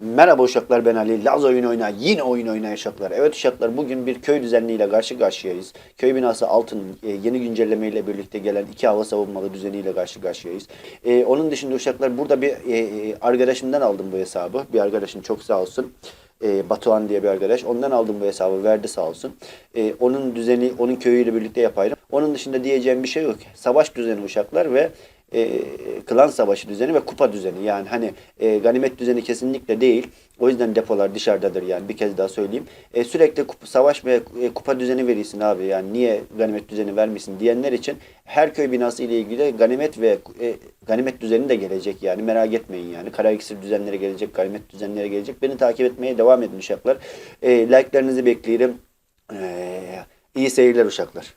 Merhaba uşaklar ben Ali. Laz oyun oyna. Yine oyun oyna uşaklar. Evet uşaklar bugün bir köy düzenliyle karşı karşıyayız. Köy binası altın e, yeni güncellemeyle birlikte gelen iki hava savunmalı düzeniyle karşı karşıyayız. E, onun dışında uşaklar burada bir e, e, arkadaşımdan aldım bu hesabı. Bir arkadaşım çok sağ olsun. E, Batuhan diye bir arkadaş. Ondan aldım bu hesabı. Verdi sağ olsun. E, onun düzeni, onun köyüyle birlikte yapayım. Onun dışında diyeceğim bir şey yok. Savaş düzeni uşaklar ve e, klan savaşı düzeni ve kupa düzeni yani hani e, ganimet düzeni kesinlikle değil. O yüzden depolar dışarıdadır yani bir kez daha söyleyeyim. E, sürekli kup- savaş ve e, kupa düzeni verirsin abi yani niye ganimet düzeni vermişsin diyenler için her köy binası ile ilgili ganimet ve e, ganimet düzeni de gelecek yani merak etmeyin yani. Kara iksir düzenleri gelecek, ganimet düzenleri gelecek. Beni takip etmeye devam edin uşaklar. E, like'larınızı bekleyelim. E, iyi seyirler uşaklar.